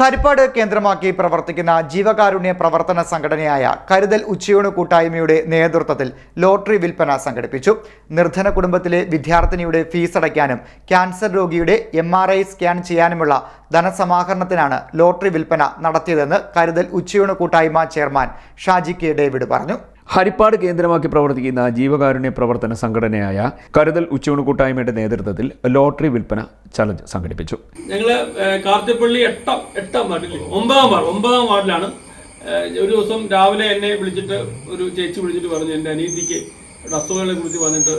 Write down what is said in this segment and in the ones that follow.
ഹരിപ്പാട് കേന്ദ്രമാക്കി പ്രവർത്തിക്കുന്ന ജീവകാരുണ്യ പ്രവർത്തന സംഘടനയായ കരുതൽ ഉച്ചയൂണ് കൂട്ടായ്മയുടെ നേതൃത്വത്തിൽ ലോട്ടറി വിൽപ്പന സംഘടിപ്പിച്ചു. നിർധന കുടുംബത്തിലെ വിദ്യാർത്ഥിനിയുടെ ഫീസ് അടയ്ക്കാനും ക്യാൻസർ രോഗിയുടെ എം സ്കാൻ ചെയ്യാനുമുള്ള ധനസമാഹരണത്തിനാണ് ലോട്ടറി വിൽപ്പന നടത്തിയതെന്ന് കരുതൽ ഉച്ചയൂണ് കൂട്ടായ്മ ചെയർമാൻ ഷാജി കെ ഡേവിഡ് പറഞ്ഞു. ഹരിപ്പാട് കേന്ദ്രമാക്കി പ്രവർത്തിക്കുന്ന ജീവകാരുണ്യ പ്രവർത്തന സംഘടനയായ കരുതൽ ഉച്ചയൂണ് കൂട്ടായ്മയുടെ നേതൃത്വത്തിൽ ലോട്ടറി വിൽപ്പന ചലഞ്ച് സംഘടിപ്പിച്ചു. ഞങ്ങൾ ഏഹ്, കാർത്തിപ്പള്ളി എട്ടാം എട്ടാം വാർഡിൽ ഒമ്പതാം വാർഡ് ഒമ്പതാം വാർഡിലാണ്. ഒരു ദിവസം രാവിലെ എന്നെ വിളിച്ചിട്ട് ഒരു ചേച്ചി വിളിച്ചിട്ട് പറഞ്ഞു എന്റെ അനീതിക്ക് അസുഖങ്ങളെ കുറിച്ച് പറഞ്ഞിട്ട്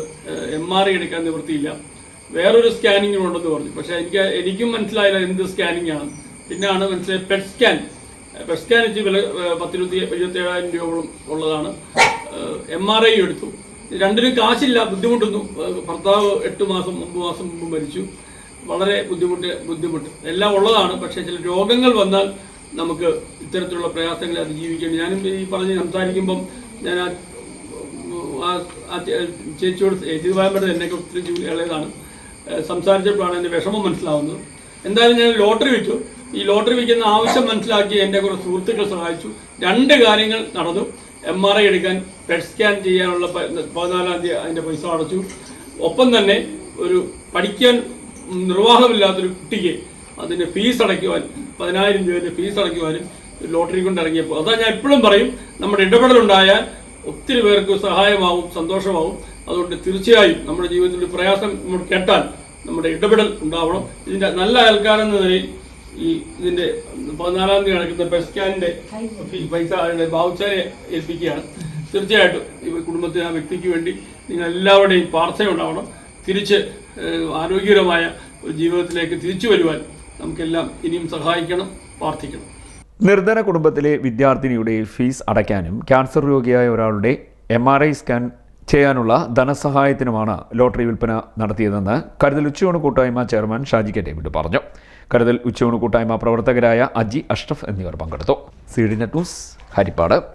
എം ആർ ഐ എടുക്കാൻ നിവൃത്തിയില്ല. വേറൊരു സ്കാനിങ് ഉണ്ടെന്ന് പറഞ്ഞു. പക്ഷേ എനിക്ക് എനിക്കും മനസ്സിലായില്ല എന്ത് സ്കാനിങ് ആണ്. പിന്നെയാണ് മനസ്സിലായത് പെറ്റ് സ്കാൻ പെറ്റ് സ്കാൻ വെച്ച് വില പത്തിരുപത്തി ഇരുപത്തി ഏഴായിരം രൂപയോളം ഉള്ളതാണ്. എം ആർ ഐ എടുത്തു. രണ്ടിനും കാശില്ല ബുദ്ധിമുട്ടൊന്നും. ഭർത്താവ് എട്ട് മാസം ഒമ്പത് മാസം മുമ്പ് മരിച്ചു. വളരെ ബുദ്ധിമുട്ട് ബുദ്ധിമുട്ട്. എല്ലാം ഉള്ളതാണ് പക്ഷേ ചില രോഗങ്ങൾ വന്നാൽ നമുക്ക് ഇത്തരത്തിലുള്ള പ്രയാസങ്ങളെ അതിജീവിക്കേണ്ടി ഞാനും ഈ പറഞ്ഞ് സംസാരിക്കുമ്പം ഞാൻ ആ ചേച്ചിയോട് ചേച്ചി എന്നെ ഒത്തിരി ജോലി ഇളയതാണ്. സംസാരിച്ചപ്പോഴാണ് എന്റെ വിഷമം മനസ്സിലാവുന്നത്. എന്തായാലും ഞാൻ ലോട്ടറി വിറ്റു ഈ ലോട്ടറി വിൽക്കുന്ന ആവശ്യം മനസ്സിലാക്കി എന്റെ കുറേ സുഹൃത്തുക്കൾ സഹായിച്ചു. രണ്ട് കാര്യങ്ങൾ നടന്നു. എം ആർ ഐ എടുക്കാൻ പെറ്റ് സ്കാൻ ചെയ്യാനുള്ള പ- പതിനാലാം തീയതി അതിന്റെ പൈസ അടച്ചു. ഒപ്പം തന്നെ ഒരു പഠിക്കാൻ നിർവാഹമില്ലാത്തൊരു കുട്ടിക്ക് അതിന്റെ ഫീസ് അടയ്ക്കുവാൻ പതിനായിരം രൂപയുടെ ഫീസ് അടയ്ക്കുവാനും ലോട്ടറി കൊണ്ട് ഇറങ്ങിയപ്പോൾ അതാ ഞാൻ എപ്പോഴും പറയും നമ്മുടെ ഇടപെടലുണ്ടായാൽ ഒത്തിരി പേർക്ക് സഹായമാവും സന്തോഷമാവും. അതുകൊണ്ട് തീർച്ചയായും നമ്മുടെ ജീവിതത്തിൽ പ്രയാസം നമ്മൾ കേട്ടാൽ നമ്മുടെ ഇടപെടൽ ഉണ്ടാവണം. ഇതിന്റെ നല്ല ആൾക്കാരെന്ന നിലയിൽ ഈ ഇതിന്റെ പതിനാലാം തീയതി നടക്കുന്ന പെസ്കാനിന്റെ പൈസ അതിന്റെ ബാവുച്ചാരെ ഏൽപ്പിക്കുകയാണ്. തീർച്ചയായിട്ടും ഈ കുടുംബത്തിന് ആ വ്യക്തിക്ക് വേണ്ടി നിങ്ങൾ എല്ലാവരുടെയും പ്രാർത്ഥന ഉണ്ടാവണം. തിരിച്ച് ആരോഗ്യകരമായ ഒരു ജീവിതത്തിലേക്ക് തിരിച്ചു വരുവാൻ നമുക്കെല്ലാം ഇനിയും സഹായിക്കണം പ്രാർത്ഥിക്കണം. നിർധന കുടുംബത്തിലെ വിദ്യാർത്ഥിനിയുടെ ഫീസ് അടയ്ക്കാനും ക്യാൻസർ രോഗിയായ ഒരാളുടെ എം ആർ ഐ സ്കാൻ ചെയ്യാനുള്ള ധനസഹായത്തിനുമാണ് ലോട്ടറി വിൽപ്പന നടത്തിയതെന്ന് കരുതൽ ഉച്ചയൂണ് കൂട്ടായ്മ ചെയർമാൻ ഷാജി കെ ഡേവിഡ് പറഞ്ഞു. കരുതൽ ഉച്ചയൂണ് കൂട്ടായ്മ പ്രവർത്തകരായ അജി അഷ്റഫ് എന്നിവർ പങ്കെടുത്തു. C D net news Harippad.